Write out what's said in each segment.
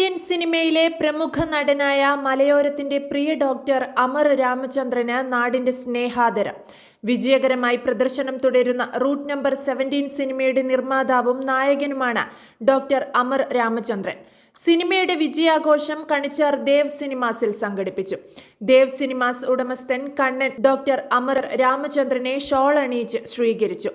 തെന്നിന്ത്യൻ സിനിമയിലെ പ്രമുഖ നടനായ മലയോരത്തിന്റെ പ്രിയ ഡോക്ടർ അമർ രാമചന്ദ്രന് നാടിന്റെ സ്നേഹാദരം. വിജയകരമായി പ്രദർശനം തുടരുന്ന റൂട്ട് നമ്പർ സെവന്റീൻ സിനിമയുടെ നിർമ്മാതാവും നായകനുമാണ് ഡോക്ടർ അമർ രാമചന്ദ്രൻ. സിനിമയുടെ വിജയാഘോഷം കണിച്ചാർ ദേവ് സിനിമാസിൽ സംഘടിപ്പിച്ചു. ദേവ് സിനിമാസ് ഉടമസ്ഥൻ കണ്ണൻ ഡോക്ടർ അമർ രാമചന്ദ്രനെ ഷോൾ അണിയിച്ച് സ്വീകരിച്ചു.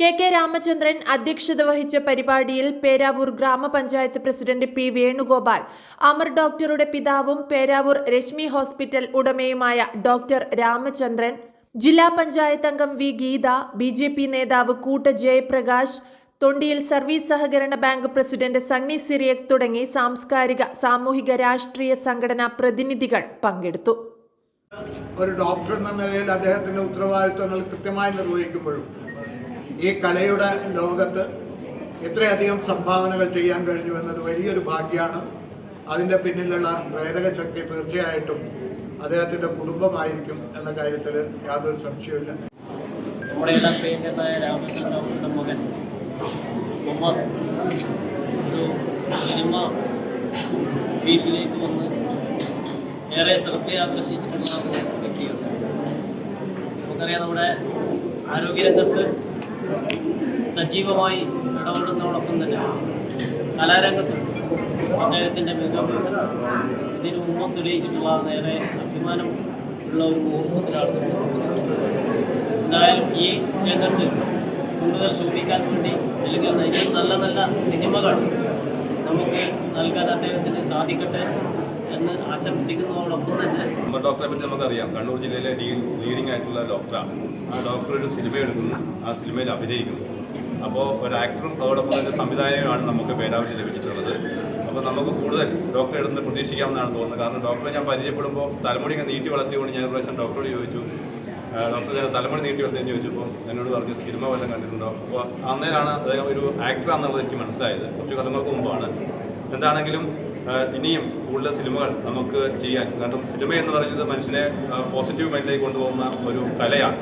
കെ കെ രാമചന്ദ്രൻ അധ്യക്ഷത വഹിച്ച പരിപാടിയിൽ പേരാവൂർ ഗ്രാമപഞ്ചായത്ത് പ്രസിഡന്റ് പി വേണുഗോപാൽ അമർ ഡോക്ടറുടെ പിതാവും പേരാവൂർ രശ്മി ഹോസ്പിറ്റൽ ഉടമയുമായ ഡോക്ടർ രാമചന്ദ്രൻ ജില്ലാ പഞ്ചായത്ത് അംഗം വി ഗീത ബി നേതാവ് കൂട്ട ജയപ്രകാശ് തൊണ്ടിയിൽ സർവീസ് സഹകരണ ബാങ്ക് പ്രസിഡന്റ് സണ്ണി സിറിയക് തുടങ്ങി സാംസ്കാരിക സാമൂഹിക രാഷ്ട്രീയ സംഘടനാ പ്രതിനിധികൾ പങ്കെടുത്തു. ഒരു ഡോക്ടർ എന്ന നിലയിൽ അദ്ദേഹത്തിന്റെ ഉത്തരവാദിത്വങ്ങൾ കൃത്യമായി നിർവഹിക്കുമ്പോഴും ഈ കലയുടെ ലോകത്ത് എത്രയധികം സംഭാവനകൾ ചെയ്യാൻ കഴിഞ്ഞു എന്നത് വലിയൊരു ഭാഗ്യമാണ്. അതിന്റെ പിന്നിലുള്ള പ്രേരക ശക്തി തീർച്ചയായിട്ടും അദ്ദേഹത്തിന്റെ കുടുംബമായിരിക്കും എന്ന കാര്യത്തിൽ യാതൊരു സംശയമില്ല നമ്മുടെ രാമചന്ദ്രൻ മകൻ ഉമ്മർ ഒരു സിനിമ ഫീൽഡിലേക്ക് വന്ന് ഏറെ ശ്രദ്ധയാകർഷിച്ചിട്ടുള്ള വ്യക്തിയാണ്. നമുക്കറിയാം നമ്മുടെ ആരോഗ്യരംഗത്ത് സജീവമായി ഇടപെടുന്നതോടൊപ്പം തന്നെ കലാരംഗത്ത് അദ്ദേഹത്തിന്റെ മികവ് ഇതിനു മുമ്പും തെളിയിച്ചിട്ടുള്ള നേരെ അഭിമാനം ഉള്ള ഒരു മുഹൂർത്തത്തിലാണ് എന്തായാലും ഈ രംഗത്ത് കൂടുതൽ ശോഭിക്കാൻ വേണ്ടി അല്ലെങ്കിൽ നയിക്കാൻ നല്ല നല്ല സിനിമകൾ നമുക്ക് നൽകാൻ അദ്ദേഹത്തിന് സാധിക്കട്ടെ എന്ന് ആശംസിക്കുന്നതോടൊപ്പം തന്നെ നമ്മുടെ ഡോക്ടറെ പറ്റി നമുക്കറിയാം. കണ്ണൂർ ജില്ലയിലെ ലീഡിംഗ് ആയിട്ടുള്ള ഡോക്ടറാണ്. ആ ഡോക്ടർ ഒരു സിനിമ എടുക്കുന്നു. ആ സിനിമയിൽ അഭിനയിക്കുന്നു. അപ്പോൾ ഒരു ആക്ടറും അതോടൊപ്പം തന്നെ സംവിധായകമാണ് നമുക്ക് പേരാവലി ലഭിച്ചിട്ടുള്ളത്. അപ്പോൾ നമുക്ക് കൂടുതൽ ഡോക്ടറെ എടുത്ത് പ്രതീക്ഷിക്കാമെന്നാണ് തോന്നുന്നത്. കാരണം ഡോക്ടറെ ഞാൻ പരിചയപ്പെടുമ്പോൾ തലമുടി നീട്ടി വളർത്തിക്കൊണ്ട് ഞാൻ ഒരു പ്രാവശ്യം ഡോക്ടറോട് ചോദിച്ചു ഡോക്ടർ തലമുറ നീട്ടി വളർത്തിയെന്ന് ചോദിച്ചപ്പോൾ എന്നോട് പറഞ്ഞു സിനിമ വല്ലതും കണ്ടിട്ടുണ്ടോ? അപ്പോൾ അന്നേരാണ് അദ്ദേഹം ഒരു ആക്ടറാണെന്നുള്ളത് എനിക്ക് മനസ്സിലായത്. കുറച്ച് കാലങ്ങൾക്ക് മുമ്പാണ്. എന്താണെങ്കിലും ഇനിയും കൂടുതൽ സിനിമകൾ നമുക്ക് ചെയ്യാൻ കാരണം സിനിമ എന്ന് പറയുന്നത് മനുഷ്യനെ പോസിറ്റീവ് മൈൻഡിലേക്ക് കൊണ്ടുപോകുന്ന ഒരു കലയാണ്.